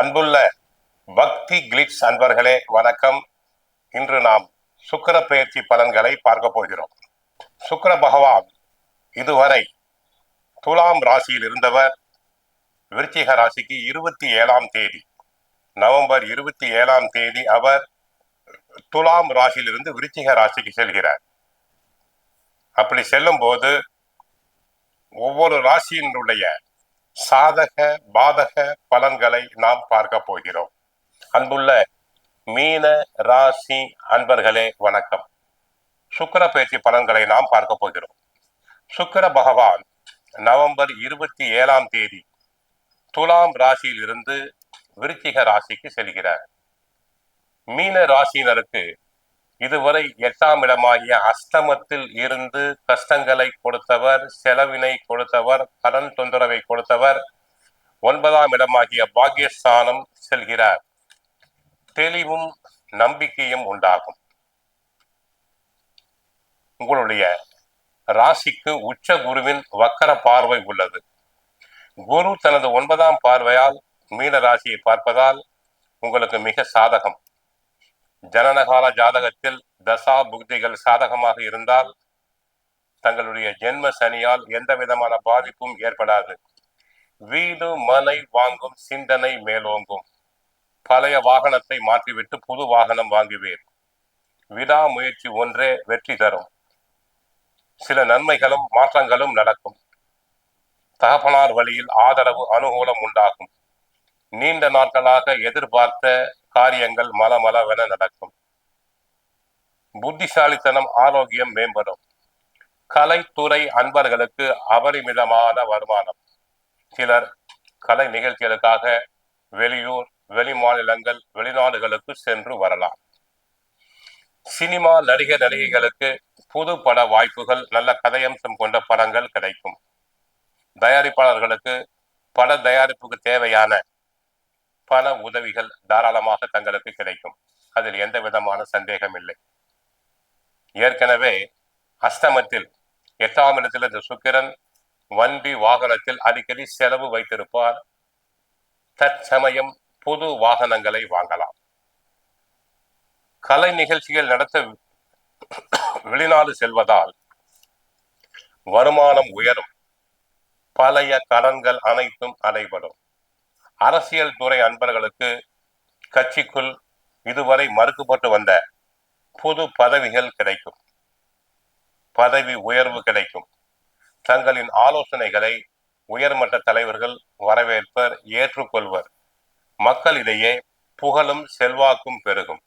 அன்புள்ள பக்தி கிளிட்ஸ் அன்பர்களே வணக்கம். இன்று நாம் சுக்கிர பெயர்ச்சி பலன்களை பார்க்க போகிறோம். சுக்கர பகவான் இதுவரை துலாம் ராசியில் இருந்தவர். விருச்சிக ராசிக்கு இருபத்தி ஏழாம் தேதி நவம்பர் இருபத்தி ஏழாம் தேதி அவர் துலாம் ராசியிலிருந்து விருச்சிக ராசிக்கு செல்கிறார். அப்படி செல்லும் போது ஒவ்வொரு ராசியினுடைய சாதக பாதக பலன்களை நாம் பார்க்க போகிறோம். அன்புள்ள மீன ராசி அன்பர்களே வணக்கம். சுக்கிர பயிற்சி பலன்களை நாம் பார்க்க போகிறோம். சுக்கர பகவான் நவம்பர் இருபத்தி ஏழாம் தேதி துலாம் ராசியிலிருந்து விருச்சிக ராசிக்கு செல்கிறார். மீன ராசியினருக்கு இதுவரை எட்டாம் இடமாகிய அஷ்டமத்தில் இருந்து கஷ்டங்களை கொடுத்தவர் செலவினை கொடுத்தவர் கடன் தொந்தரவை கொடுத்தவர் ஒன்பதாம் இடமாகிய பாக்கியஸ்தானம் செல்கிறார். தெளிவும் நம்பிக்கையும் உண்டாகும். உங்களுடைய ராசிக்கு உச்ச குருவின் வக்கர பார்வை உள்ளது. குரு தனது ஒன்பதாம் பார்வையால் மீன ராசியை பார்ப்பதால் உங்களுக்கு மிக சாதகம். ஜனனகால ஜாதகத்தில் தசா புக்திகள் சாதகமாக இருந்தால் தங்களுடைய ஜென்ம சனியால் எந்த விதமான பாதிப்பும் ஏற்படாது. வீடு மனை வாங்கும் சிந்தனை மேலோங்கும். பழைய வாகனத்தை மாற்றிவிட்டு புது வாகனம் வாங்குவேன் விடாமுயற்சி ஒன்றே வெற்றி தரும். சில நன்மைகளும் மாற்றங்களும் நடக்கும். தகப்பனார் வழியில் ஆதரவு அனுகூலம் உண்டாகும். நீண்ட நாட்களாக எதிர்பார்த்த காரியங்கள் மலமளவென நடக்கும். புத்திசாலித்தனம் ஆரோக்கியம் மேம்படும். கலைத்துறை அன்பர்களுக்கு அபரிமிதமான வருமானம். சிலர் கலை நிகழ்ச்சிகளுக்காக வெளியூர் வெளி மாநிலங்கள் வெளிநாடுகளுக்கு சென்று வரலாம். சினிமா நடிகர் நடிகைகளுக்கு புது பட வாய்ப்புகள் நல்ல கதையம்சம் கொண்ட படங்கள் கிடைக்கும். தயாரிப்பாளர்களுக்கு பட தயாரிப்புக்கு தேவையான பல உதவிகள் தாராளமாக தங்களுக்கு கிடைக்கும். அதில் எந்த விதமான சந்தேகம் இல்லை. ஏற்கனவே அஷ்டமத்தில் எட்டாம் இடத்தில் இந்த சுக்கிரன் வண்டி வாகனத்தில் அடிக்கடி செலவு வைத்திருப்பார். தற்சமயம் புது வாகனங்களை வாங்கலாம். கலை நிகழ்ச்சிகள் நடத்த வெளிநாடு செல்வதால் வருமானம் உயரும். பழைய கடன்கள் அனைத்தும் அடைபடும். அரசியல் துறை அன்பர்களுக்கு கட்சிக்குள் இதுவரை மறுக்கப்பட்டு வந்த புது பதவிகள் கிடைக்கும். பதவி உயர்வு கிடைக்கும். தங்களின் ஆலோசனைகளை உயர்மட்ட தலைவர்கள் வரவேற்பர் ஏற்றுக்கொள்வர். மக்களிடையே புகழும் செல்வாக்கும் பெருகும்.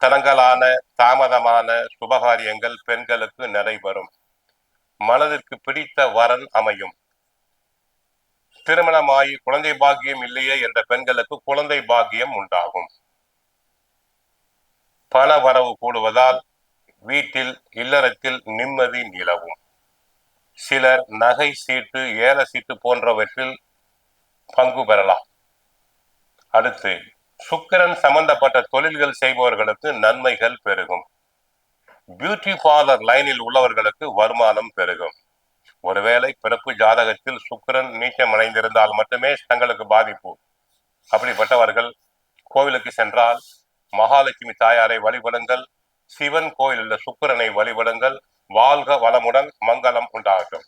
தடங்கலான தாமதமான சுபகாரியங்கள் பெண்களுக்கு நடைபெறும். மனதிற்கு பிடித்த வரன் அமையும். திருமணமாகி குழந்தை பாக்கியம் இல்லையே என்ற பெண்களுக்கு குழந்தை பாக்கியம் உண்டாகும். பண வரவு கூடுவதால் வீட்டில் இல்லறத்தில் நிம்மதி நிலவும். சிலர் நகை சீட்டு ஏல சீட்டு போன்றவற்றில் பங்கு பெறலாம். அடுத்து சுக்கிரன் சம்பந்தப்பட்ட தொழில்கள் செய்பவர்களுக்கு நன்மைகள் பெருகும். பியூட்டி பார்லர் லைனில் உள்ளவர்களுக்கு வருமானம் பெருகும். ஒருவேளை பிறப்பு ஜாதகத்தில் சுக்கிரன் நீச்சம் அடைந்திருந்தால் மட்டுமே தங்களுக்கு பாதிப்பு. அப்படிப்பட்டவர்கள் கோவிலுக்கு சென்றால் மகாலட்சுமி தாயாரை வழிபடுங்கள் சிவன் கோயில் உள்ள சுக்கிரனை வழிபடுங்கள் வாழ்க வளமுடன் மங்களம் உண்டாகட்டும்